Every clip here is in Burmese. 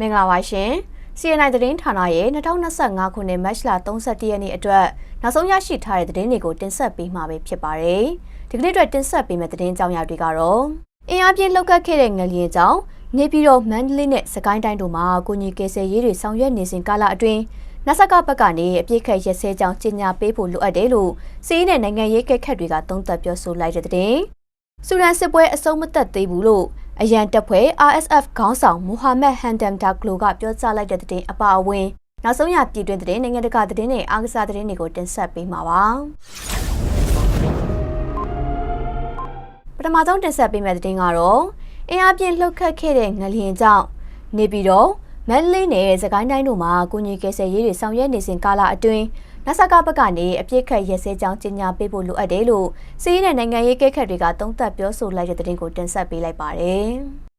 မင်္ဂလာပါရှင် CNI သတင်းဌာနရဲ့2025ခုနှစ်မတ်လ31ရက်နေ့အတွက်နောက်ဆုံးရရှိထားတဲ့သတင်းတွေကိုတင်ဆက်ပေးမှာပဲဖြစ်ပါတယ်ဒီကနေ့အတွက်တင်ဆက်ပေးမယ့်သတင်းကြောင်းရာတွေကတော့အင်အားပြင်းလောက်ကပ်ခဲ့တဲ့ငလျင်ကြောင့်နေပြည်တော်မန္တလေးနဲ့စကိုင်းတိုင်းတို့မှာကိုကြီးကယ်ဆယ်ရေးတွေဆောင်ရွက်နေစဉ်ကာလအတွင်းနဆကဘက်ကနေအပြစ်ခတ်ရက်စဲကြောင်းကြေညာပေးဖို့လိုအပ်တယ်လို့စီးနဲ့နိုင်ငံရေးကက်ခတ်တွေကသုံးသပ်ပြောဆိုလိုက်တဲ့တဲ့ဆူရန်စစ်ပွဲအဆုံးမသက်သေးဘူးလို့ အရန်တပ်ဖွဲ့ RSF ခေါင်းဆောင်မူဟာမက်ဟန်ဒမ်ဒါကလိုကပြောကြားလိုက်တဲ့တဲ့အပါအဝင်နောက်ဆုံးရပြည်တွင်းသတင်းနိုင်ငံတကာသတင်းတွေအားကစားသတင်းတွေကိုတင်ဆက်ပေးမှာပါပထမဆုံးတင်ဆက်ပေးမယ့်သတင်းကတော့အင်အားပြင်းလှုပ်ခတ်ခဲ့တဲ့ငလျင်ကြောင့်နေပြည်တော်မန္တလေးနဲ့စကိုင်းတိုင်းတို့မှာကုညီကယ်ဆယ်ရေးတွေဆောင်ရွက်နေစဉ်ကာလအတွင်း နဆကဘက်ကနေအပြစ်ခတ်ရဲစဲကြောင်းကြီးညာပေးဖို့လိုအပ်တယ်လို့စီးရီးနဲ့နိုင်ငံရေးကဲခတ်တွေကသုံးသပ်ပြောဆိုလိုက်တဲ့သတင်းကိုတင်ဆက်ပေးလိုက်ပါတယ်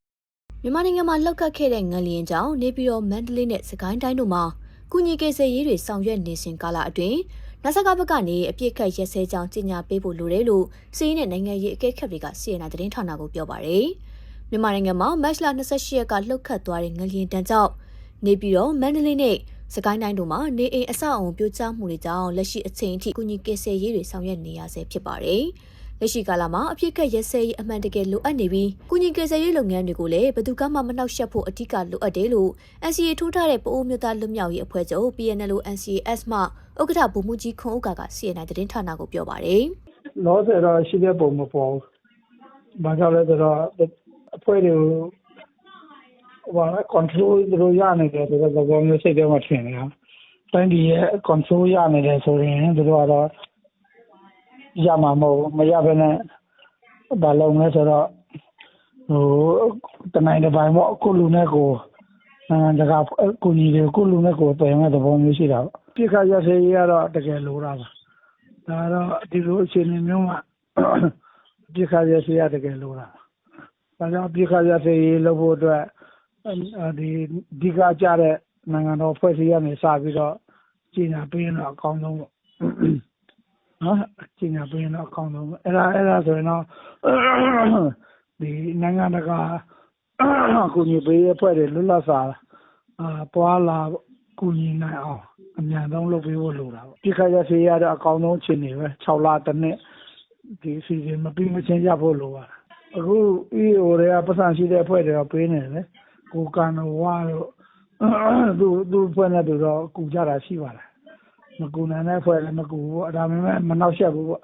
။မြန်မာနိုင်ငံမှာလှုပ်ခတ်ခဲ့တဲ့ငလျင်ကြောင့်နေပြည်တော်မန္တလေးနဲ့စကိုင်းတိုင်းတို့မှာကုညီကယ်ဆယ်ရေးတွေဆောင်ရွက်နေစဉ်ကာလအတွင်းနဆကဘက်ကနေအပြစ်ခတ်ရဲစဲကြောင်းကြီးညာပေးဖို့လိုတယ်လို့စီးရီးနဲ့နိုင်ငံရေးအကဲခတ်တွေကစီရင်နာသတင်းဌာနကိုပြောပါတယ်။မြန်မာနိုင်ငံမှာမတ်လ28ရက်ကလှုပ်ခတ်သွားတဲ့ငလျင်တန်းကြောင့်နေပြည်တော်မန္တလေးနဲ့ စကိုင်းတိုင်းတို့မှာနေအိမ်အဆောက်အုံပြိုကျမှုတွေကြောင့်လက်ရှိအချိန်အထိကုညီကယ်ဆယ်ရေးတွေဆောင်ရွက်နေရဆဲဖြစ်ပါတယ်။လက်ရှိကာလမှာအဖြစ်ကရက်စဲရေးအမှန်တကယ်လိုအပ်နေပြီးကုညီကယ်ဆယ်ရေးလုပ်ငန်းတွေကိုလည်းဘယ်သူကမှမနှောက်ယှက်ဖို့အထူးကလိုအပ်တယ်လို့ NCA ထိုးထားတဲ့ပအိုးမြို့သားလွတ်မြောက်ရေးအဖွဲ့ချုပ် PNL NCAS မှဥက္ကဋ္ဌဗိုလ်မှူးကြီးခွန်ဥက္ကာက CNI သတင်းဌာနကိုပြောပါတယ်။လောဆယ်တော့ရှိတဲ့ပုံမပေါ်ဘူး။ဘာကြောင့်လဲဆိုတော့အဖွဲ့တွေကိုဟို control သူတို့ရနေတယ်ဆိုတဲ့သဘောမျိုး စိတ်ထဲမှာထင်နေတာ။တိုင်းပြည်ရဲ့ control ရနေတယ်ဆိုရင် သူတို့ကတော့ ရမှာမဟုတ်ဘူး။မရဘဲနဲ့ ဘာလုပ်မလဲဆိုတော့ဟိုတနိုင်တစ်ပိုင်းပေါ့ ကိုလူနဲ့ကိုနိုင်ငံတကာကိုကြီးတွေကိုလူနဲ့ကိုတိုင်မဲ့သဘောမျိုးရှိတာပေါ့။ပြစ်ခတ်ရစေးကတော့ တကယ်လိုတာပါ။ဒါတော့ ဒီလိုအခြေအနေမျိုးမှာပြစ်ခတ်ရစေးရတကယ်လိုတာ။ဒါကြောင့်ပြစ်ခတ်ရစေးလုပ်ဖို့အတွက် ဒီအဓိကကျတဲ့ နိုင်ငံတော်အဖွဲ့အစည်းကနေ စပြီးတော့ ကြေညာပေးရင်တော့ အကောင်းဆုံးပေါ့ နော် ကြေညာပေးရင်တော့ အကောင်းဆုံးပေါ့ အဲ့ဒါအဲ့ဒါဆိုရင်တော့ဒီနိုင်ငံတကာကိုညီပေးအဖွဲ့တွေ လွတ်လပ်စွာအာပွာလာကိုညီနိုင်အောင် အမြန်ဆုံးလုပ်ပေးဖို့ လိုတာပေါ့ပြခရဆေးရတဲ့အကောင်းဆုံးအခြေအနေပဲ6လတစ်နှစ် ဒီစီစဉ် မပြီးမချင်းရဖို့လိုပါတယ် အခု EO တွေကပတ်စံရှိတဲ့အဖွဲ့တွေက ပေးနေတယ်လေ ကိုကန်ဝါတို့ သူသူဖွဲ့နေသူတော့ ကူကြတာရှိပါတယ် မကူနိုင်တဲ့ဖွဲ့လည်း မကူဘူးဒါပေမဲ့ မနှောက်ယှက်ဘူးပေါ့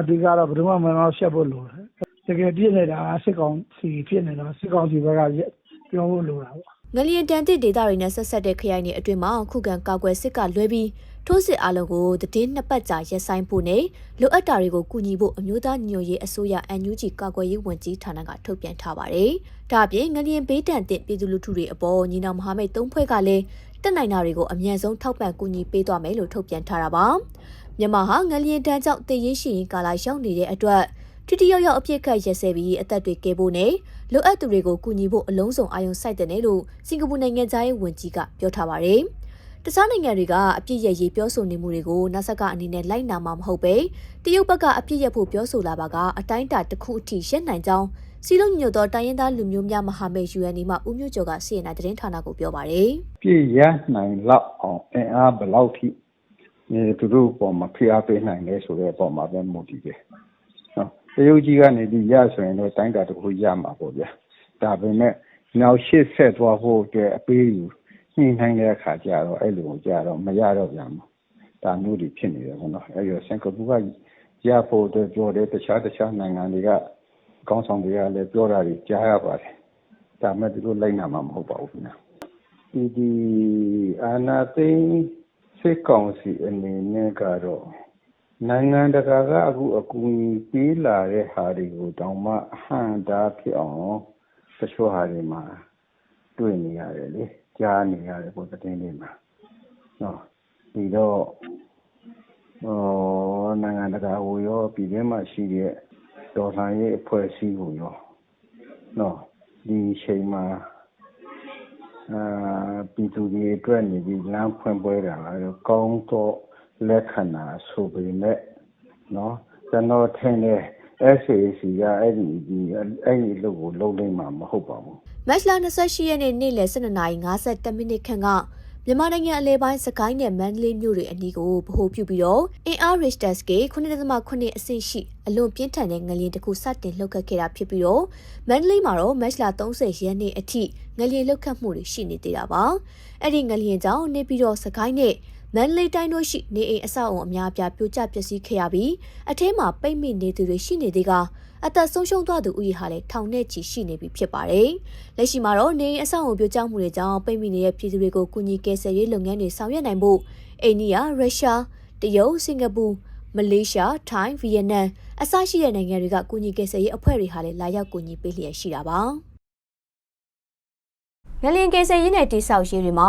အဓိကတော့ ဘယ်သူမှ မနှောက်ယှက်ဖို့လိုတယ် တကယ်ပြည့်နေတာစစ်ကောင်စီဖြစ်နေတော့ စစ်ကောင်စီဘက်က ပြောဖို့လိုတာပေါ့ ငလျင်တန်တစ်ဒေသတွေနဲ့ ဆက်ဆက်တဲ့ ခရိုင်တွေအတွင်းမှာ ခုခံကာကွယ်စစ်ကလွဲပြီး ထိုးစစ်အလုံးကိုတည်င်းနှစ်ပတ်ကြာရက်ဆိုင်ဖို့နဲ့လိုအပ်တာတွေကိုကူညီဖို့အမျိုးသားညွှန်ရေးအစိုးရ NUG ကာကွယ်ရေးဝန်ကြီးဌာနကထုတ်ပြန်ထားပါတယ်။ဒါ့အပြင်ငလျင်ဘေးတန်တဲ့ပြည်သူလူထုတွေအပေါ်ညီနောင်မဟာမိတ်သုံးဖွဲ့ကလည်းတက်နိုင်တာတွေကိုအမြန်ဆုံးထောက်ပံ့ကူညီပေးသွားမယ်လို့ထုတ်ပြန်ထားတာပါ။မြန်မာဟာငလျင်တန်းကြောင့်တည်ရင်ရှိရင်ကာလာရောက်နေတဲ့အတွက်ထိတိယောက်ယောက်အပြစ်ခတ်ရက်စဲပြီးအသက်တွေကဲဖို့နဲ့လိုအပ်သူတွေကိုကူညီဖို့အလုံးစုံအာရုံစိုက်တဲ့လို့စင်ကာပူနိုင်ငံသားရေးဝန်ကြီးကပြောထားပါတယ်။ တခြားနိုင်ငံတွေကအပြစ်ရရေးပြောဆိုနေမှုတွေကိုနာဆက်ကအနေနဲ့လိုက်နာမှာမဟုတ်ပဲတရုတ်ဘက်ကအပြစ်ရဖို့ပြောဆိုလာပါကအတိုင်းအတာတစ်ခုအထိရှင်းနိုင်ကြောင်းစီလုံးညို့သောတိုင်းရင်းသားလူမျိုးများမဟာမိတ် UN မှဦးမျိုးကျော်ကစီရင်နာသတင်းဌာနကိုပြောပါတယ်။ပြည့်ရနိုင်လောက်အောင်အင်အားဘလောက်ထိအဲသူတို့ပေါ်မှာဖိအားပေးနိုင်လဲဆိုတဲ့အပေါ်မှာပဲမူတည်တယ်။နော်တရုတ်ကြီးကနေပြီးရဆိုရင်တော့တိုင်းတာတစ်ခုရမှာပေါ့ဗျာ။ဒါပေမဲ့နောက်ရှေ့ဆက်သွားဖို့အတွက်အပေးယူ ညှိနှိုင်းတဲ့အခါကျတော့အဲ့လိုကြတော့မရတော့ပြန်ဘူးဒါမျိုးတွေဖြစ်နေတယ်ပေါ့နော်အဲ့ဒီစင်ကာပူကရဖို့အတွက်ပြောတယ်တခြားတခြားနိုင်ငံတွေကကောင်းဆောင်တွေကလည်းပြောတာတွေကြားရပါတယ်ဒါမဲ့သူတို့လိုက်နာမှာမဟုတ်ပါဘူးခင်ဗျာဒီဒီအာနာသိစစ်ကောင်စီအနေနဲ့ကတော့နိုင်ငံတကာကအခုအကူအညီပေးလာတဲ့ဟာတွေကိုတောင်မှအဟံတားဖြစ်အောင်တချို့ဟာတွေမှာတွေ့နေရတယ်လေ ကြားနေရတယ်ပေါ့သတင်းတွေမှာနော်ဒီတော့ဟောနိုင်ငံတကာကိုရောပြည်တွင်းမှာရှိတဲ့တော်လှန်ရေးအဖွဲ့အစည်းကိုရောနော်ဒီချိန်မှာအာပြည်သူတွေအတွက်နေပြီးလမ်းဖွင့်ပွဲတာကတော့ကောင်းတော့လက္ခဏာဆိုပေမဲ့နော်ကျွန်တော်ထင်တယ် SAC ကအဲ့ဒီဒီအဲ့ဒီလူကိုလုံးလိမ့်မှာမဟုတ်ပါဘူး မတ်လ28ရက်နေ့နေ့လယ်12:52မိနစ်ခန့်ကမြန်မာနိုင်ငံအလဲပိုင်းစကိုင်းနဲ့မန္တလေးမြို့တွေအနီးကိုဗဟိုပြုပြီးတော့အင်အား Richter scale 9.8အဆင့်ရှိအလွန်ပြင်းထန်တဲ့ငလျင်တစ်ခုစတင်လှုပ်ခတ်ခဲ့တာဖြစ်ပြီးတော့မန္တလေးမှာတော့မတ်လ30ရက်နေ့အထိငလျင်လှုပ်ခတ်မှုတွေရှိနေသေးတာပါအဲ့ဒီငလျင်ကြောင့်နေပြီးတော့စကိုင်းနဲ့ မန္တလေးတိုင်းတို့ရှိနေအိမ်အဆောက်အုံအများအပြားပြိုကျပျက်စီးခဲ့ရပြီးအထဲမှာပိတ်မိနေသူတွေရှိနေသေးကအသက်ဆုံးရှုံးသွားသူဥယျာဟာလည်းထောင်နဲ့ချီရှိနေပြီဖြစ်ပါတယ်။လက်ရှိမှာတော့နေအိမ်အဆောက်အုံပြိုကျမှုတွေကြောင့်ပိတ်မိနေတဲ့ပြည်သူတွေကိုကူညီကယ်ဆယ်ရေးလုပ်ငန်းတွေဆောင်ရွက်နိုင်ဖို့အိန္ဒိယ၊ရုရှား၊တရုတ်၊စင်ကာပူ၊မလေးရှား၊ထိုင်း၊ဗီယက်နမ်အစရှိတဲ့နိုင်ငံတွေကကူညီကယ်ဆယ်ရေးအဖွဲ့တွေဟာလည်းလာရောက်ကူညီပေးလျက်ရှိတာပါ။ငလျင်ကယ်ဆယ်ရေးနဲ့တိဆောက်ရေးတွေမှာ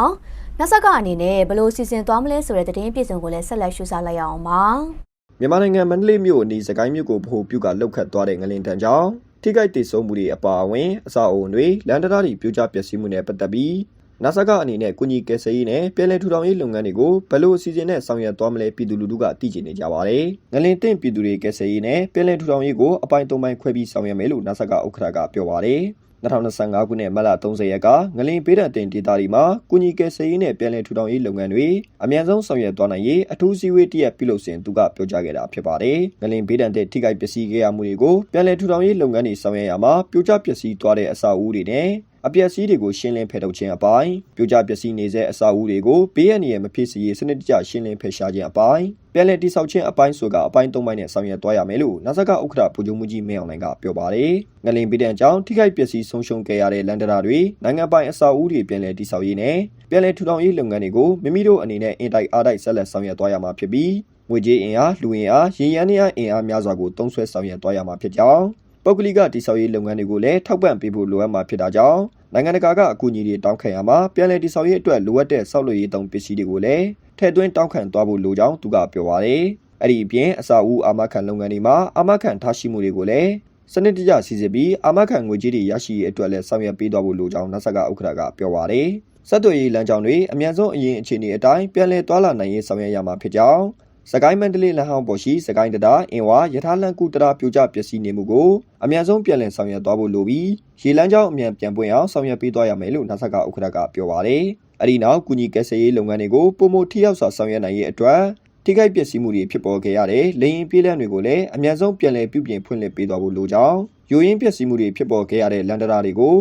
နဆကအနေနဲ့ဘယ်လိုစီစဉ်သွားမလဲဆိုတဲ့သတင်းပြည်စုံကိုလည်းဆက်လက်ရှုစားလိုက်ရအောင်ပါ။မြန်မာနိုင်ငံမန္တလေးမြို့အနီးစကိုင်းမြို့ကိုဗဟိုပြုကလှုပ်ခတ်သွားတဲ့ငလင်တန်းကြောင့်ထိခိုက်ဒေဆုံးမှုတွေအပါအဝင်အဆောက်အုံတွေလမ်းတရားတွေပြိုကျပျက်စီးမှုနဲ့ပတ်သက်ပြီးနာဆာကအနေနဲ့ကုညီကယ်ဆယ်ရေးနဲ့ပြည်내ထူထောင်ရေးလုပ်ငန်းတွေကိုဘယ်လိုအစီအစဉ်နဲ့ဆောင်ရွက်သွားမလဲပြည်သူလူထုကသိချင်နေကြပါတယ်။ငလင်တင့်ပြည်သူတွေကယ်ဆယ်ရေးနဲ့ပြည်내ထူထောင်ရေးကိုအပိုင်း၃ပိုင်းခွဲပြီးဆောင်ရွက်မယ်လို့နာဆာကဥက္ကဋ္ဌကပြောပါတယ်။ 2025ခုနှစ်မတ်လ30ရက်ကငလင်ပေးတဲ့တင်ဒေတာဒီမှာကုညီကယ်ဆယ်ရေးနဲ့ပြည်내ထူထောင်ရေးလုပ်ငန်းတွေအမြန်ဆုံးဆောင်ရွက်သွားနိုင်ရေးအထူးစည်းဝေးတရက်ပြုလုပ်စဉ်သူကပြောကြားခဲ့တာဖြစ်ပါတယ်။ငလင်ပေးတဲ့ထိခိုက်ပျက်စီးခဲ့ရမှုတွေကိုပြည်내ထူထောင်ရေးလုပ်ငန်းတွေဆောင်ရွက်ရမှာပြိုကျပျက်စီးသွားတဲ့အဆောက်အဦတွေနဲ့ အပျက်စီးတွေကိုရှင်းလင်းဖယ်ထုတ်ခြင်းအပိုင်းပြိုကျပျက်စီးနေတဲ့အဆောက်အဦတွေကိုဘေးအန္တရာယ်မဖြစ်စေရေးစနစ်တကျရှင်းလင်းဖယ်ရှားခြင်းအပိုင်းပြန်လည်တည်ဆောက်ခြင်းအပိုင်းဆိုကအပိုင်း၃ပိုင်းနဲ့ဆောင်ရွက်သွားရမယ်လို့နာဆကဥက္ကဋ္ဌဗိုလ်ချုပ်မှုကြီးမင်းအောင်လှိုင်ကပြောပါတယ်။ငလင်ပိတန်ကြောင့်ထိခိုက်ပျက်စီးဆုံးရှုံးခဲ့ရတဲ့လန်ဒရာတွေနိုင်ငံပိုင်အဆောက်အဦတွေပြန်လည်တည်ဆောက်ရေးနဲ့ပြန်လည်ထူထောင်ရေးလုပ်ငန်းတွေကိုမိမိတို့အနေနဲ့အင်တိုက်အားတိုက်ဆက်လက်ဆောင်ရွက်သွားရမှာဖြစ်ပြီးငွေကြေးအင်အားလူအင်အားရင်းရန်အင်အားအင်အားများစွာကိုတုံးဆွဲဆောင်ရွက်သွားရမှာဖြစ်ကြောင်း ပုဂ္ဂလိကတိဆောက်ရေးလုပ်ငန်းတွေကိုလည်းထောက်ပံ့ပေးဖို့လိုအပ်မှာဖြစ်တာကြောင့်နိုင်ငံတကာကအကူအညီတွေတောင်းခံရမှာပြည်내တိဆောက်ရေးအတွက်လိုအပ်တဲ့ဆောက်လုပ်ရေးတုံးပစ္စည်းတွေကိုလည်းထည့်သွင်းတောင်းခံသွားဖို့လိုကြောင်းသူကပြောပါတယ်။အဲ့ဒီအပြင်အစာအုပ်အာမခံလုပ်ငန်းတွေမှာအာမခံထားရှိမှုတွေကိုလည်းစနစ်တကျစီစစ်ပြီးအာမခံငွေကြေးတွေရရှိရေးအတွက်လည်းဆောင်ရွက်ပေးသွားဖို့လိုကြောင်းနတ်ဆက်ကဥက္ကဋ္ဌကပြောပါတယ်။ဆက်သွယ်ရေးလမ်းကြောင်းတွေအများဆုံးအရင်အခြေအနေအတိုင်းပြန်လည်သွားလာနိုင်ရေးဆောင်ရွက်ရမှာဖြစ်ကြောင်း စကိုင်းမန္တလေးလမ်းဟောင်းပေါ်ရှိစကိုင်းတရာအင်ဝါယထာလန်ကူတရာပြိုကျပျက်စီးနေမှုကိုအများဆုံးပြန်လည်ဆောင်ရွက်သွားဖို့လိုပြီးရေလမ်းကြောင်းအမြန်ပြန်ပွင့်အောင်ဆောင်ရွက်ပေးသွားရမယ်လို့နာဆက်ကဥက္ကဋ္ဌကပြောပါတယ်။အဲဒီနောက်ကုညီကယ်ဆယ်ရေးလုပ်ငန်းတွေကိုပုံမထိရောက်စွာဆောင်ရွက်နိုင်ရေးအတွက်ထိခိုက်ပျက်စီးမှုတွေဖြစ်ပေါ်ခဲ့ရတဲ့လေရင်ပြေးလမ်းတွေကိုလည်းအများဆုံးပြန်လည်ပြုပြင်ဖွင့်လှစ်ပေးသွားဖို့လိုကြောင်းယိုရင်းပျက်စီးမှုတွေဖြစ်ပေါ်ခဲ့ရတဲ့လန်ဒရာတွေကို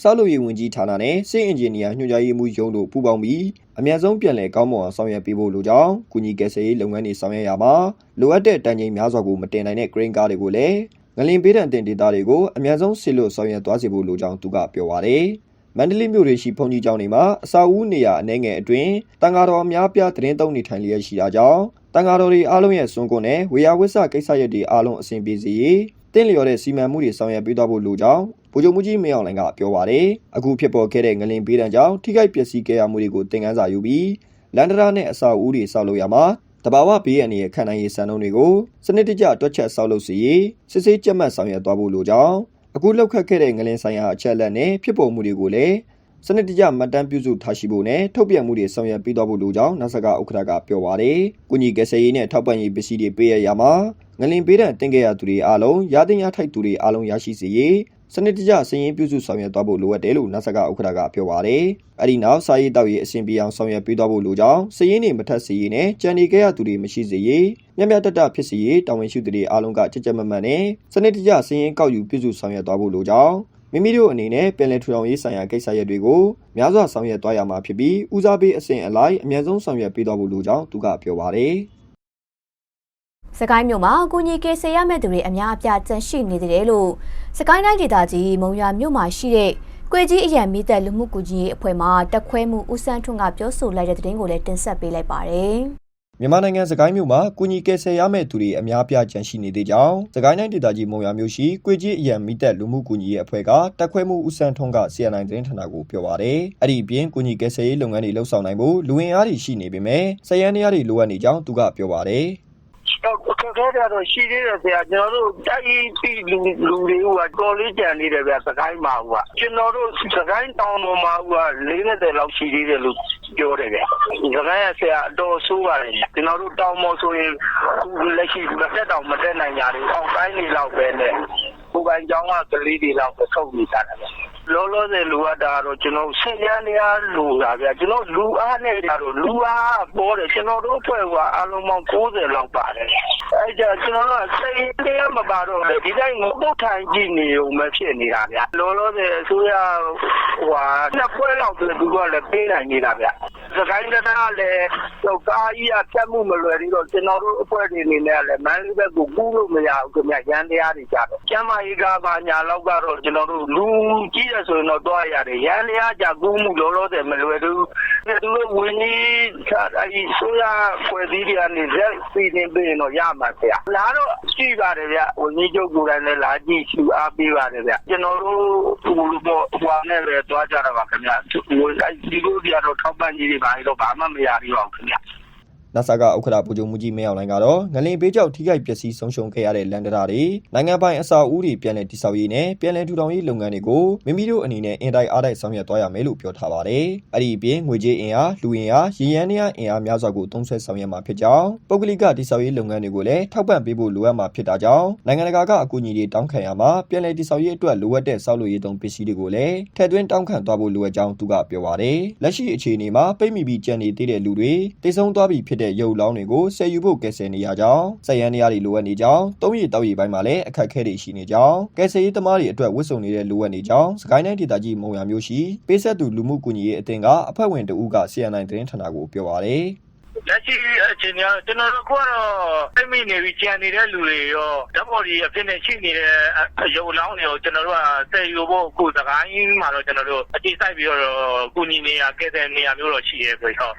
ဆောက်လုပ်ရေးဝန်ကြီးဌာနနဲ့စစ်အင်ဂျင်နီယာညွှန်ကြားရေးမှူးရုံးတို့ပူးပေါင်းပြီးအများဆုံးပြန်လည်ကောင်းမွန်အောင်ဆောင်ရွက်ပေးဖို့လိုကြောင်းကုညီကယ်ဆယ်ရေးလုပ်ငန်းတွေဆောင်ရွက်ရမှာလိုအပ်တဲ့တန်ချိန်များစွာကိုမတင်နိုင်တဲ့ green card တွေကိုလည်းငလင်ပေးတဲ့တင်ဒေတာတွေကိုအများဆုံးဆစ်လို့ဆောင်ရွက်သွားစေဖို့လိုကြောင်းသူကပြောပါတယ်မန္တလေးမြို့ရေးရှိဖုန်ကြီးကျောင်းတွေမှာအစာအုပ်နေရာအနေငယ်အတွင်းတန်ဃာတော်အများပြားသတင်းသုံးနေထိုင်လျက်ရှိတာကြောင့်တန်ဃာတော်တွေအားလုံးရဲ့စွန့်ကွန်းနဲ့ဝေယဝစ္စကိစ္စရပ်တွေအားလုံးအဆင်ပြေစေရေးတင့်လျော်တဲ့စီမံမှုတွေဆောင်ရွက်ပေးသွားဖို့လိုကြောင်း ဗိုလ်ချုပ်မှုကြီးမင်းအောင်လှိုင်ကပြောပါတယ်အခုဖြစ်ပေါ်ခဲ့တဲ့ငလင်ပေးတံကြောင့်ထိခိုက်ပျက်စီးခဲ့ရမှုတွေကိုသင်ခန်းစာယူပြီးလန်ဒရာနဲ့အစာအုပ်တွေဆောက်လုပ်ရမှာတဘာဝဘေးအန္တရာယ်ခံနိုင်ရေးစံနှုန်းတွေကိုစနစ်တကျတွက်ချက်ဆောက်လုပ်စီရေးစစ်ဆေးကြက်မှတ်ဆောင်ရွက်သွားဖို့လိုကြောင်းအခုလောက်ခတ်ခဲ့တဲ့ငလင်ဆိုင်ရာအချက်အလက်နဲ့ဖြစ်ပေါ်မှုတွေကိုလည်းစနစ်တကျမှတ်တမ်းပြုစုထားရှိဖို့နဲ့ထုတ်ပြန်မှုတွေဆောင်ရွက်ပေးသွားဖို့လိုကြောင်းနဆကဥက္ကဋ္ဌကပြောပါတယ်။ကုညီကယ်ဆယ်ရေးနဲ့ထောက်ပံ့ရေးပစ္စည်းတွေပေးရရမှာငလင်ပေးတဲ့တင်ခဲ့ရသူတွေအားလုံးရာတင်ရထိုက်သူတွေအားလုံးရရှိစေရေး စနစ်တကျစည်ရင်းပြုစုဆောင်ရွက်သွားဖို့လိုအပ်တယ်လို့နဆကဥက္ကဋ္ဌကပြောပါတယ်။အဲဒီနောက်စာရေးတောက်ရေးအဆင်ပြေအောင်ဆောင်ရွက်ပေးသွားဖို့လိုကြောင်းစည်ရင်းတွေမထက်စေရေးနဲ့ကြံနေခဲ့ရသူတွေမရှိစေရေးမြတ်မြတ်တတဖြစ်စေရေးတာဝန်ရှိသူတွေအားလုံးကကြက်ကြက်မမတ်နဲ့စနစ်တကျစည်ရင်းကောက်ယူပြုစုဆောင်ရွက်သွားဖို့လိုကြောင်းမိမိတို့အနေနဲ့ပြည်내ထူထောင်ရေးဆိုင်ရာကိစ္စရပ်တွေကိုများစွာဆောင်ရွက်သွားရမှာဖြစ်ပြီးဦးစားပေးအဆင့်အလိုက်အများဆုံးဆောင်ရွက်ပေးသွားဖို့လိုကြောင်းသူကပြောပါတယ်။ စကိုင်းမြို့မှာအကူအညီကယ်ဆယ်ရမယ့်သူတွေအများအပြားကြန့်ရှိနေသေးတယ်လို့စကိုင်းတိုင်းဒေသကြီးမုံရွာမြို့မှာရှိတဲ့ကွေကြီးအရန်မိသက်လူမှုကူညီရေးအဖွဲ့မှတက်ခွဲမှုဦးစန်းထွန်းကပြောဆိုလိုက်တဲ့သတင်းကိုလည်းတင်ဆက်ပေးလိုက်ပါတယ်။မြန်မာနိုင်ငံစကိုင်းမြို့မှာကုညီကယ်ဆယ်ရမယ့်သူတွေအများပြားကြန့်ရှိနေသေးကြောင်းစကိုင်းတိုင်းဒေသကြီးမုံရွာမြို့ရှိကွေကြီးအရန်မိသက်လူမှုကူညီရေးအဖွဲ့ကတက်ခွဲမှုဦးစန်းထွန်းက CNI သတင်းဌာနကိုပြောပါရယ်အဲ့ဒီအပြင်ကုညီကယ်ဆယ်ရေးလုပ်ငန်းတွေလှုပ်ဆောင်နိုင်ဖို့လူဝင်အားတွေရှိနေပေမဲ့စရန်တရားတွေလိုအပ်နေကြောင်းသူကပြောပါရယ် တော့ခက်ခဲတယ်တော့ရှိသေးတယ်ဆရာကျွန်တော်တို့တိုက်ပြီးလူလူတွေကတော်လေးကြံနေတယ်ဗျစကိုင်းမှာကကျွန်တော်တို့စကိုင်းတောင်ပေါ်မှာက40လောက်ရှိသေးတယ်လို့ပြောတယ်ဗျစကိုင်းရဆရာအတော်ဆိုးပါတယ်ကျွန်တော်တို့တောင်ပေါ်ဆိုရင်ခုလက်ရှိမတက်တောင်မတက်နိုင်ကြဘူးအောက်တိုင်းတွေလောက်ပဲနဲ့ကိုယ်ပိုင်ကျောင်းကကလေးတွေလောက်ပဲထုတ်နေကြတယ်ဗျ လောလောဆယ်လိုအပ်တာကတော့ကျွန်တော်ဆက်ရနေရလိုတာဗျာကျွန်တော်လူအားနဲ့ကြတော့လူအားပေါ်တယ်ကျွန်တော်တို့အဖွဲ့ကအလုံးပေါင်း90လောက်ပါတယ်အဲကြကျွန်တော်တို့စိတ်တရားမပါတော့လေဒီတိုင်းငုတ်တုတ်ထိုင်ကြည့်နေုံပဲဖြစ်နေတာဗျာလောလောဆယ်အစိုးရဟိုဟာနှစ်ပွဲလောက်တည်းသူကလည်းပေးနိုင်နေတာဗျာ စကိုင်းတက်တာလည်းဟိုကားကြီးက ဖြတ်မှုမလွယ်သေးတော့ ကျွန်တော်တို့အဖွဲ့တွေအနေနဲ့လည်း မန်လေးဘက်ကို ကူးလို့မရဘူးခင်ဗျရန်တရားတွေကြတော့ ကျမ်းမာရေးကပါညာလောက်ကတော့ ကျွန်တော်တို့ လူကြီးရဆိုရင်တော့တွားရတယ်ရန်တရားကြကူးမှု လောလောဆယ် မလွယ်ဘူး သူတို့ဝင်းကြီးအဲဒီဆိုရခွဲသီးတွေကနေလက်စီနေပေးရင်တော့ ရမှာဗျာလာတော့ရှိပါတယ်ဗျဝင်းကြီးချုပ်ကိုယ်တိုင်လည်း လာကြည့်ရှုအားပေးပါတယ်ဗျ ကျွန်တော်တို့ ဟိုလိုပေါ့ဟိုနဲ့လည်းတွားကြတာပါခင်ဗျဟိုဒီလိုကြတော့ ထောက်ပံ့ကြီးတွေပါတော့ ဘာမှ မရဘူးအောင်ခင်ဗျ နဆာကဥက္ကဋ္ဌဗိုလ်ချုပ်မူကြီးမင်းအောင်လှိုင်ကတော့ငလင်ပေးကြောက်ထိခိုက်ပျက်စီးဆုံးရှုံးခဲ့ရတဲ့လန်ဒရာတွေနိုင်ငံပိုင်အစာအုပ်တွေပြန်လည်တည်ဆောက်ရေးနဲ့ပြန်လည်ထူထောင်ရေးလုပ်ငန်းတွေကိုမိမိတို့အနေနဲ့အင်တိုက်အားတိုက်ဆောင်ရွက်သွားရမယ်လို့ပြောထားပါတယ်။အဲ့ဒီအပြင်ငွေကြေးအင်အားလူအင်အားရည်ရန်နေရအင်အားများစွာကိုသုံးဆွဲဆောင်ရွက်မှာဖြစ်ကြောင်းပုဂ္ဂလိကတည်ဆောက်ရေးလုပ်ငန်းတွေကိုလည်းထောက်ပံ့ပေးဖို့လိုအပ်မှာဖြစ်တာကြောင့်နိုင်ငံတကာကအကူအညီတွေတောင်းခံရမှာပြန်လည်တည်ဆောက်ရေးအတွက်လိုအပ်တဲ့ဆောက်လုပ်ရေးသုံးပစ္စည်းတွေကိုလည်းထည့်သွင်းတောင်းခံသွားဖို့လိုအပ်ကြောင်းသူကပြောပါတယ်။လက်ရှိအခြေအနေမှာပိတ်မိပြီးကြံနေသေးတဲ့လူတွေတိတ်ဆုံးသွားပြီဖြစ်တဲ့ရုပ်လောင်းတွေကိုဆယ်ယူဖို့ကယ်ဆယ်နေရကြောင်းစက်ရန်နေရတွေလိုအပ်နေကြောင်းသုံးရည်တောက်ရည်ပိုင်းမှာလည်းအခက်အခဲတွေရှိနေကြောင်းကယ်ဆယ်ရေးသမားတွေအတွက်ဝတ်စုံနေတဲ့လိုအပ်နေကြောင်းစကိုင်းတိုင်းဒေသကြီးမုံရမျိုးရှိပေးဆက်သူလူမှုကူညီရေးအသင်းကအဖွဲ့ဝင်တဦးက CNI သတင်းဌာနကိုပြောပါတယ် လက်ရှိအခြေအနေကကျွန်တော်တို့ကတော့ပြမိနေပြီးကြံနေတဲ့လူတွေရောဓာတ်ပေါ်ဒီအဖြစ်နဲ့ရှိနေတဲ့အယုံလောင်းတွေကိုကျွန်တော်တို့ကဆယ်ယူဖို့အခုစကိုင်းမှာတော့ကျွန်တော်တို့အတိစိုက်ပြီးတော့ကုညီနေရကဲတဲ့နေရာမျိုးတော့ရှိရဲဆိုတော့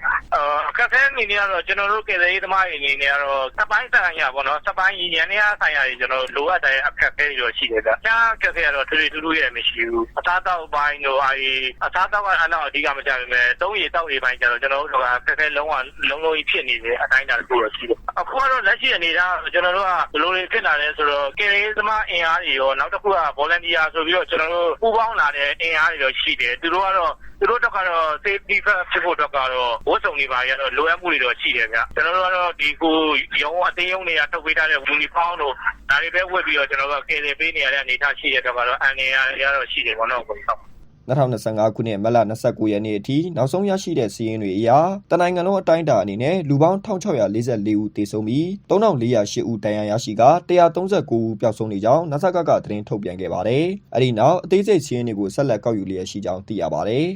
အခက်အခဲအနေနဲ့ကတော့ကျွန်တော်တို့ကဲတဲ့ရေးသမားတွေအနေနဲ့ကတော့စပိုင်းဆိုင်ရာပေါ့နော်စပိုင်းရန်နေရဆိုင်ရာတွေကျွန်တော်လိုအပ်တဲ့အခက်အခဲတွေတော့ရှိတယ်ဗျ။ကျန်အခက်အခဲကတော့ထူထူထူရဲ့မရှိဘူး။အသားတောက်ပိုင်းတို့အဲဒီအသားတောက်ကအတော့အဓိကမကြပါဘူး။သုံးရည်တောက်ရည်ပိုင်းကျတော့ကျွန်တော်တို့ကအခက်အခဲလုံးဝလုံးလုံးကြီးဖြစ်နေတယ်အတိုင်းတာတစ်ခုတော့ရှိတယ်။အခုကတော့လက်ရှိအနေနဲ့ကျွန်တော်တို့ကဘယ်လိုတွေဖြစ်လာလဲဆိုတော့ကယ်ရေးသမားအင်အားတွေရောနောက်တစ်ခုက volunteer ဆိုပြီးတော့ကျွန်တော်တို့ပူးပေါင်းလာတဲ့အင်အားတွေတော့ရှိတယ်။သူတို့ကတော့သူတို့တော့ကတော့ safety first ဖြစ်ဖို့တော့ကတော့ဝတ်စုံတွေပါရတော့လိုအပ်မှုတွေတော့ရှိတယ်ဗျ။ကျွန်တော်တို့ကတော့ဒီကိုရုံအသေးရုံတွေကထုတ်ပေးထားတဲ့ uniform တို့ဒါတွေပဲဝတ်ပြီးတော့ကျွန်တော်တို့ကကယ်ဆယ်ပေးနေရတဲ့အနေအထားရှိတဲ့တော့ကတော့အန်နေရရတော့ရှိတယ်ပေါ့နော်ကိုဟုတ် 2025ခုနှစ်မတ်လ29ရက်နေ့အထိနောက်ဆုံးရရှိတဲ့စီးရင်တွေအရတနိုင်ငံလုံးအတိုင်းအတာအနေနဲ့လူပေါင်း1644ဦးသေဆုံးပြီး3408ဦးဒဏ်ရာရရှိက139ဦးပျောက်ဆုံးနေကြောင်းနဆကကသတင်းထုတ်ပြန်ခဲ့ပါတယ်။အဲဒီနောက်အသေးစိတ်စီးရင်တွေကိုဆက်လက်ကောက်ယူလျက်ရှိကြောင်းသိရပါတယ်။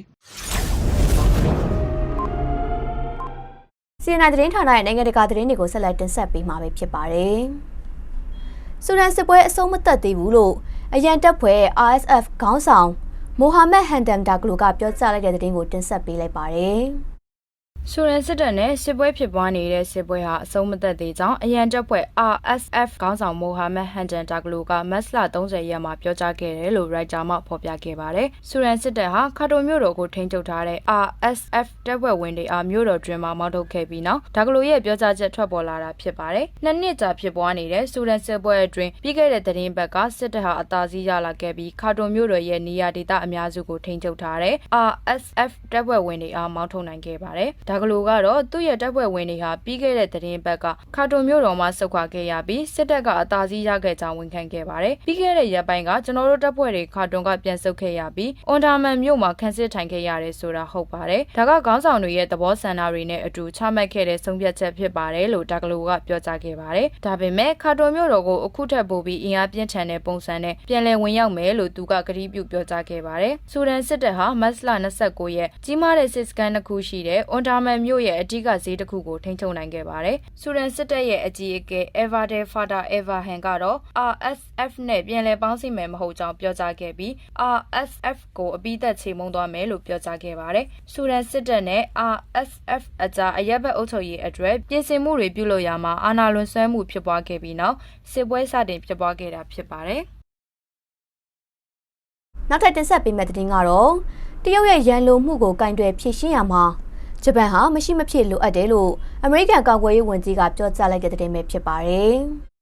CNN သတင်းဌာနရဲ့နိုင်ငံတကာသတင်းတွေကိုဆက်လက်တင်ဆက်ပေးမှာပဲဖြစ်ပါတယ်။ဆူဒန်စစ်ပွဲအဆုံးမသတ်သေးဘူးလို့အရန်တပ်ဖွဲ့ RSF ခေါင်းဆောင် မိုဟာမက်ဟန်ဒမ်ဒါဂလိုကပြောကြားလိုက်တဲ့သတင်းကိုတင်ဆက်ပေးလိုက်ပါတယ်။ ဆူရန်စစ်တပ်နဲ့စစ်ပွဲဖြစ်ပွားနေတဲ့စစ်ပွဲဟာအဆုံးမသက်သေးကြောင်းအရန်တပ်ဖွဲ့ RSF ခေါင်းဆောင်မိုဟာမက်ဟန်ဂျန်တာဂလိုကမတ်လ30ရက်မှာပြောကြားခဲ့တယ်လို့ရိုက်တာမှဖော်ပြခဲ့ပါတယ်။ဆူရန်စစ်တပ်ဟာခါတိုမြို့တော်ကိုထိန်းချုပ်ထားတဲ့ RSF တပ်ဖွဲ့ဝင်တွေအားမြို့တော်တွင်မှမောင်းထုတ်ခဲ့ပြီးနောက်ဒါဂလိုရဲ့ပြောကြားချက်ထွက်ပေါ်လာတာဖြစ်ပါတယ်။နှစ်နှစ်ကြာဖြစ်ပွားနေတဲ့ဆူရန်စစ်ပွဲအတွင်းပြီးခဲ့တဲ့သတင်းပတ်ကစစ်တပ်ဟာအသာစီးရလာခဲ့ပြီးခါတိုမြို့တော်ရဲ့နေရာဒေသအများစုကိုထိန်းချုပ်ထားတဲ့ RSF တပ်ဖွဲ့ဝင်တွေအားမောင်းထုတ်နိုင်ခဲ့ပါတယ်။ဒါဂလိုကတော့သူ့ရဲ့တပ်ဖွဲ့ဝင်တွေဟာပြီးခဲ့တဲ့သတင်းပတ်ကခါတိုမြို့တော်မှာဆုတ်ခွာခဲ့ရပြီးစစ်တပ်ကအသာစီးရခဲ့ကြောင်းဝန်ခံခဲ့ပါတယ်။ပြီးခဲ့တဲ့ရက်ပိုင်းကကျွန်တော်တို့တပ်ဖွဲ့တွေခါတွန်ကပြန်ဆုတ်ခဲ့ရပြီးအွန်တာမန်မြို့မှာခန်းစစ်ထိုင်ခဲ့ရတယ်ဆိုတာဟုတ်ပါတယ်။ဒါကခေါင်းဆောင်တွေရဲ့သဘောဆန္ဒတွေနဲ့အတူချမှတ်ခဲ့တဲ့ဆုံးဖြတ်ချက်ဖြစ်ပါတယ်လို့ဒါဂလိုကပြောကြားခဲ့ပါတယ်။ဒါပေမဲ့ခါတိုမြို့တော်ကိုအခုထက်ပိုပြီးအင်အားပြင်းထန်တဲ့ပုံစံနဲ့ပြန်လည်ဝင်ရောက်မယ်လို့သူကကတိပြုပြောကြားခဲ့ပါတယ်။ဆူဒန်စစ်တပ်ဟာမတ်လ29ရက်ကြီးမားတဲ့စစ်စခန်းတစ်ခုရှိတဲ့အွန်တာမန်မြို့ရဲ့အကြီးကဈေးတစ်ခုကိုထိန်းချုပ်နိုင်ခဲ့ပါတယ်။ဆူဒန်စစ်တပ်ရဲ့အကြီးအကဲ Everde Fada Everhan ကတော့ RSF နဲ့ပြန်လည်ပေါင်းစည်းမယ်မဟုတ်ကြောင်းပြောကြားခဲ့ပြီး RSF ကိုအပိသက်ချေမှုန်းသွားမယ်လို့ပြောကြားခဲ့ပါတယ်။ဆူဒန်စစ်တပ်နဲ့ RSF အကြားအရက်ဘက်အုပ်ချုပ်ရေးအတွက်ပြင်ဆင်မှုတွေပြုလုပ်ရမှာအာဏာလွန်ဆွဲမှုဖြစ်ပွားခဲ့ပြီးနောက်စစ်ပွဲစတင်ဖြစ်ပွားခဲ့တာဖြစ်ပါတယ်။နောက်ထပ်တင်ဆက်ပေးမယ့်သတင်းကတော့တရုတ်ရဲ့ရန်လိုမှုကိုကင်တွယ်ဖြေရှင်းရမှာ ဂျပန်ဟာမရှိမဖြစ်လိုအပ်တယ်လို့အမေရိကန်ကာကွယ်ရေးဝန်ကြီးကပြောကြားလိုက်တဲ့သတင်းပဲဖြစ်ပါတယ်။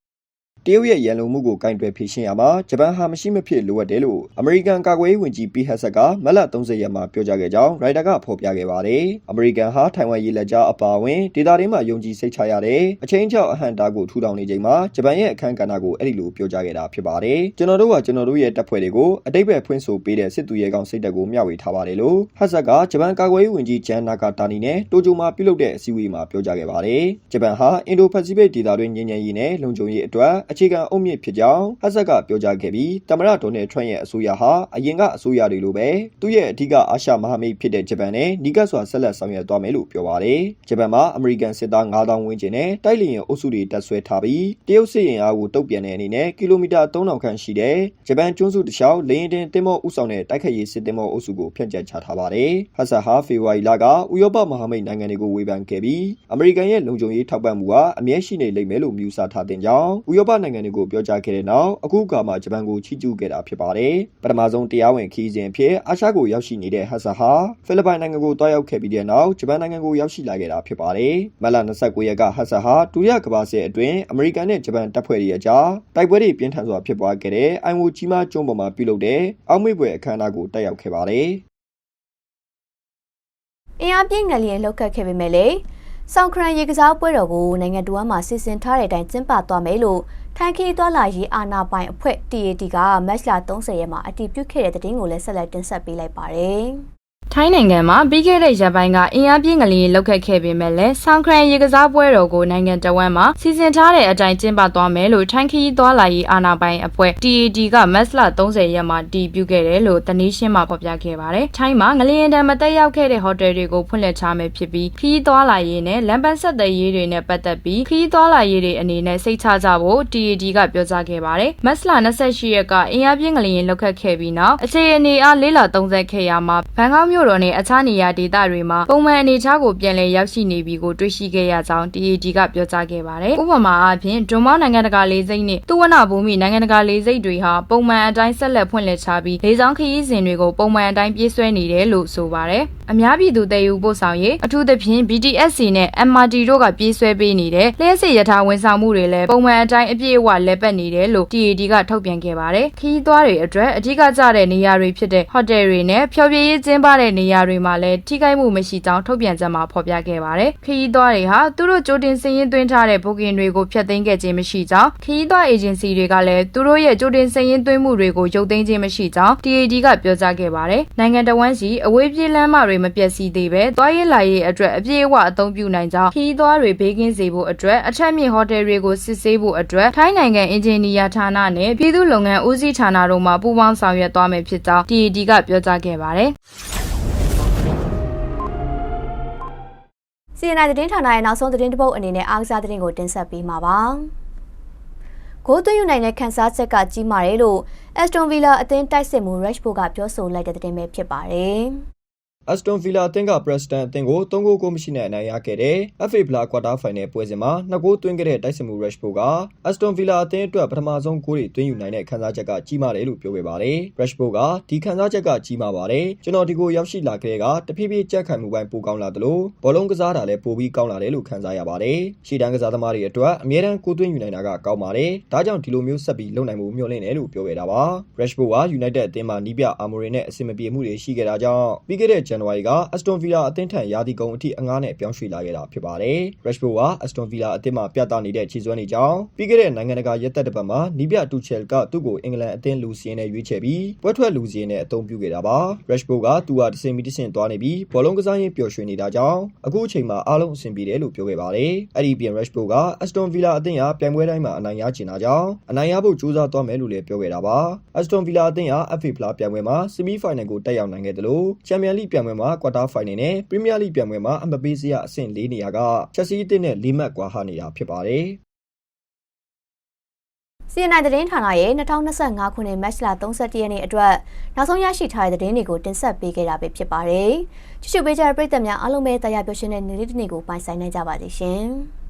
တရုတ်ရဲ့ရန်လိုမှုကိုကင်တွယ်ဖြေရှင်းရမှာဂျပန်ဟာမရှိမဖြစ်လိုအပ်တယ်လို့အမေရိကန်ကာကွယ်ရေးဝန်ကြီးပီဟက်ဆက်ကမတ်လ30ရက်မှာပြောကြားခဲ့ကြောင်းရိုက်တာကဖော်ပြခဲ့ပါတယ်။အမေရိကန်ဟာထိုင်ဝမ်ရေလက်ကြားအပါအဝင်ဒေသတွင်းမှာယုံကြည်စိတ်ချရတဲ့အချင်းချောက်အဟန့်တားကိုထူထောင်နေချိန်မှာဂျပန်ရဲ့အခမ်းကဏ္ဍကိုအဲ့ဒီလိုပြောကြားခဲ့တာဖြစ်ပါတယ်။ကျွန်တော်တို့ကကျွန်တော်တို့ရဲ့တပ်ဖွဲ့တွေကိုအတိတ်ပဲဖွင့်ဆိုပေးတဲ့စစ်သူရဲကောင်စိတ်တက်ကိုမျှဝေထားပါတယ်လို့ဟတ်ဆက်ကဂျပန်ကာကွယ်ရေးဝန်ကြီးဂျန်နာကာတာနီနဲ့တိုကျိုမှာပြုလုပ်တဲ့အစည်းအဝေးမှာပြောကြားခဲ့ပါတယ်။ဂျပန်ဟာအင်ဒိုပစိဖိတ်ဒေသတွင်းငြိမ်းချမ်းရေးနဲ့လုံခြုံရေးအတွက်အခြေခံအုတ်မြစ်ဖြစ်ကြောင်းဟတ်ဆက်ကပြောကြားခဲ့ပြီးတမရဒေါ်နယ်ထရန့်ရဲ့အစိုးရဟာအရင်ကအစိုးရတွေလိုပဲသူ့ရဲ့အဓိကအာရှမဟာမိတ်ဖြစ်တဲ့ဂျပန်နဲ့နီးကပ်စွာဆက်လက်ဆောင်ရွက်သွားမယ်လို့ပြောပါတယ်။ဂျပန်မှာအမေရိကန်စစ်သား9000ဝန်းကျင်နဲ့တိုက်လေယာဉ်အုပ်စုတွေတပ်ဆွဲထားပြီးတရုတ်စစ်ရင်အားကိုတုံ့ပြန်တဲ့အနေနဲ့ကီလိုမီတာ3000ခန့်ရှိတဲ့ဂျပန်ကျွန်းစုတစ်လျှောက်လေယာဉ်တင်တင်မောဥဆောင်တဲ့တိုက်ခိုက်ရေးစစ်တင်မောအုပ်စုကိုဖြန့်ကျက်ချထားပါတယ်။ဟတ်ဆာဟာဖေဖော်ဝါရီလကဥရောပမဟာမိတ်နိုင်ငံတွေကိုဝေဖန်ခဲ့ပြီးအမေရိကန်ရဲ့လုံခြုံရေးထောက်ပံ့မှုဟာအမြဲရှိနေလိမ့်မယ်လို့မြူဆထားတဲ့ကြောင်းဥရောပနိုင်ငံတွေကိုပြောကြားခဲ့တဲ့နောက်အခုအခါမှာဂျပန်ကိုချီးကျူးခဲ့တာဖြစ်ပါတယ်။ပထမဆုံးတရားဝင်ခီးစဉ်အဖြစ်အာရှကိုရောက်ရှိနေတဲ့ဟတ်ဆာဟာဖိလစ်ပိုင်နိုင်ငံကိုတွားရောက်ခဲ့ပြီးတဲ့နောက်ဂျပန်နိုင်ငံကိုရောက်ရှိလာခဲ့တာဖြစ်ပါတယ်။မလ29ရက်ကဟတ်ဆာဟာဒုတိယကမ္ဘာစစ်အတွင်းအမေရိကန်နဲ့ဂျပန်တပ်ဖွဲ့တွေအကြားတိုက်ပွဲတွေပြင်းထန်စွာဖြစ်ပွားခဲ့တဲ့အိုင်ဝိုကြီးမားကျွန်းပေါ်မှာပြုလုပ်တဲ့အောက်မေ့ပွဲအခမ်းအနားကိုတက်ရောက်ခဲ့ပါတယ်။အင်အားပြင်းငလျင်လှုပ်ခတ်ခဲ့ပေမဲ့လေဆောင်ခရန်ရေကစားပွဲတော်ကိုနိုင်ငံတော်မှာစီစဉ်ထားတဲ့အတိုင်းကျင်းပသွားမယ်လို့ ထိုင်းခီသွားလာရေးအာဏာပိုင်အဖွဲ့ TAT ကမတ်လ30ရက်မှာအတည်ပြုခဲ့တဲ့သတင်းကိုလည်းဆက်လက်တင်ဆက်ပေးလိုက်ပါတယ်။ ထိုင်းနိုင်ငံမှာပြီးခဲ့တဲ့ရက်ပိုင်းကအင်အားပြင်းကလေးလောက်ခတ်ခဲ့ပေမဲ့လည်းဆောင်းခရန်ရေကစားပွဲတော်ကိုနိုင်ငံတော်ဝန်မှာစီစဉ်ထားတဲ့အတိုင်းကျင်းပသွားမယ်လို့ထိုင်းခရီးသွားလာရေးအာဏာပိုင်အဖွဲ့ TAD ကမတ်လ30ရက်မှာတည်ပြုခဲ့တယ်လို့တနည်းရှင်းမှာဖော်ပြခဲ့ပါတယ်။ထိုင်းမှာငလျင်တံမတက်ရောက်ခဲ့တဲ့ဟိုတယ်တွေကိုဖွင့်လှစ်ထားမယ်ဖြစ်ပြီးခရီးသွားလာရေးနဲ့လမ်းပန်းဆက်သွယ်ရေးတွေနဲ့ပတ်သက်ပြီးခရီးသွားလာရေးတွေအနေနဲ့စိတ်ချကြဖို့ TAD ကပြောကြားခဲ့ပါတယ်။မတ်လ28ရက်ကအင်အားပြင်းငလျင်လောက်ခတ်ခဲ့ပြီးနောက်အခြေအနေအားလေးလာ30ခဲ့ရမှာဘန်ကောက်မြို့တော်နဲ့အခြားနေရာဒေသတွေမှာပုံမှန်အနေအထားကိုပြန်လည်ရောက်ရှိနေပြီကိုတွေ့ရှိခဲ့ရကြောင်း TAD ကပြောကြားခဲ့ပါတယ်။ဥပမာအားဖြင့်ဒွန်မောင်းနိုင်ငံတကာလေဆိပ်နဲ့သူဝနဘူမိနိုင်ငံတကာလေဆိပ်တွေဟာပုံမှန်အတိုင်းဆက်လက်ဖွင့်လှစ်ထားပြီးလေကြောင်းခရီးစဉ်တွေကိုပုံမှန်အတိုင်းပြေးဆွဲနေတယ်လို့ဆိုပါတယ်။အများပြည်သူတည်ယူပို့ဆောင်ရေးအထူးသဖြင့် BTSC နဲ့ MRT တို့ကပြေးဆွဲပေးနေတဲ့လျှက်စစ်ရထားဝန်ဆောင်မှုတွေလည်းပုံမှန်အတိုင်းအပြည့်အဝလဲပတ်နေတယ်လို့ TAD ကထုတ်ပြန်ခဲ့ပါတယ်။ခရီးသွားတွေအတွက်အဓိကကျတဲ့နေရာတွေဖြစ်တဲ့ဟိုတယ်တွေနဲ့ဖျော်ဖြေရေးကျင်းပတဲ့နေရာတွေမှာလည်းထိခိုက်မှုမရှိကြောင်းထုတ်ပြန်ချက်မှာဖော်ပြခဲ့ပါတယ်။ခရီးသွားတွေဟာသူတို့ကြိုတင်စည်ရင်းသွင်းထားတဲ့ booking တွေကိုဖျက်သိမ်းခဲ့ခြင်းမရှိကြောင်းခရီးသွား agency တွေကလည်းသူတို့ရဲ့ကြိုတင်စည်ရင်းသွင်းမှုတွေကိုရုပ်သိမ်းခြင်းမရှိကြောင်း TAD ကပြောကြားခဲ့ပါတယ်။နိုင်ငံတော်ဝန်စီအဝေးပြေးလမ်းမတွေမပျက်စီးသေးပဲသွားရေးလာရေးအတွက်အပြည့်အဝအသုံးပြုနိုင်ကြောင်းခရီးသွားတွေဘေးကင်းစေဖို့အတွက်အထက်မြင့်ဟိုတယ်တွေကိုစစ်ဆေးဖို့အတွက်ထိုင်းနိုင်ငံအင်ဂျင်နီယာဌာနနဲ့ပြည်သူ့လုပ်ငန်းဦးစီးဌာနတို့မှပူးပေါင်းဆောင်ရွက်သွားမယ်ဖြစ်ကြောင်း TAD ကပြောကြားခဲ့ပါတယ်။ CNI သတင်းဌာနရဲ့နောက်ဆုံးသတင်းတစ်ပုဒ်အနေနဲ့အားကစားသတင်းကိုတင်ဆက်ပေးမှာပါ။ဂိုးသွင်းယူနိုင်တဲ့ခန်းစားချက်ကကြီးမာတယ်လို့ Aston Villa အသင်းတိုက်စစ်မှု Rashford ကပြောဆိုလိုက်တဲ့သတင်းပဲဖြစ်ပါတယ်။ Aston Villa အသင်းက Preston အသင်းကို3ဂိုးကိုမရှိနဲ့အနိုင်ရခဲ့တဲ့ FA ဖလားကွာတာဖိုင်နယ်ပွဲစဉ်မှာ2ဂိုးသွင်းခဲ့တဲ့တိုက်စစ်မှု Rashford က Aston Villa အသင်းအတွက်ပထမဆုံးဂိုးတွေသွင်းယူနိုင်တဲ့ခန်းစားချက်ကကြီးမားတယ်လို့ပြောခဲ့ပါတယ်။ Rashford ကဒီခန်းစားချက်ကကြီးမားပါတယ်။ကျွန်တော်ဒီကိုရောက်ရှိလာခဲ့တဲ့ကတဖြည်းဖြည်းကြက်ခံမှုပိုင်းပိုကောင်းလာသလိုဘောလုံးကစားတာလည်းပိုပြီးကောင်းလာတယ်လို့ခံစားရပါတယ်။ရှီတန်းကစားသမားတွေအတွက်အမြဲတမ်းကိုသွင်းယူနိုင်တာကကောင်းပါတယ်။ဒါကြောင့်ဒီလိုမျိုးဆက်ပြီးလုပ်နိုင်မှုမျှော်လင့်တယ်လို့ပြောခဲ့တာပါ။ Rashford က United အသင်းမှာနီးပြအာမိုရီနဲ့အဆင်မပြေမှုတွေရှိခဲ့တာကြောင့်ပြီးခဲ့တဲ့ဇန်နဝါရီက Aston Aston Villa အသင်းထံရာသီကုန်အထိအငားနဲ့ပြောင်းရွှေ့လာခဲ့တာဖြစ်ပါတယ်။ Rashford က Aston Villa အသင်းမှာပြသနေတဲ့ခြေစွမ်းတွေကြောင့်ပြီးခဲ့တဲ့နိုင်ငံတကာရက်သက်တစ်ပတ်မှာနီးပြတူချယ်ကသူ့ကိုအင်္ဂလန်အသင်းလူစီရင်နဲ့ရွေးချယ်ပြီးပွဲထွက်လူစီရင်နဲ့အသုံးပြုခဲ့တာပါ။ Rashford ကသူဟာတစင်မီတစင်သွားနေပြီးဘောလုံးကစားရင်းပျော်ရွှင်နေတာကြောင့်အခုအချိန်မှာအားလုံးအဆင်ပြေတယ်လို့ပြောခဲ့ပါတယ်။အဲ့ဒီပြင် Rashford က Aston Villa အသင်းဟာပြိုင်ပွဲတိုင်းမှာအနိုင်ရချင်တာကြောင့်အနိုင်ရဖို့ကြိုးစားသွားမယ်လို့လည်းပြောခဲ့တာပါ။ Aston Villa အသင်းဟာ FA ဖလားပြိုင်ပွဲမှာဆီမီဖိုင်နယ်ကိုတက်ရောက်နိုင်ခဲ့တယ်လို့ချန်ပီယံလိပြိုင်ပွဲမှာကွာတာဖိုင်နယ်နဲ့ပရီးမီးယားလိပြိုင်ပွဲမှာ အမပေးစရအဆင့် ၄ နေရာကချက်စီးအသင်းနဲ့ ၄ မှတ်ကွာဟနေတာဖြစ်ပါတယ်။ CNI သတင်းဌာနရဲ့2025ခုနှစ်မတ်လ31ရက်နေ့အတွက်နောက်ဆုံးရရှိထားတဲ့သတင်းတွေကိုတင်ဆက်ပေးခဲ့တာပဲဖြစ်ပါတယ်။ကြည့်ရှုပေးကြတဲ့ပရိသတ်များအားလုံးပဲတရားပျော်ရွှင်တဲ့နေ့လေးတစ်နေ့ကိုပိုင်ဆိုင်နိုင်ကြပါစေရှင်။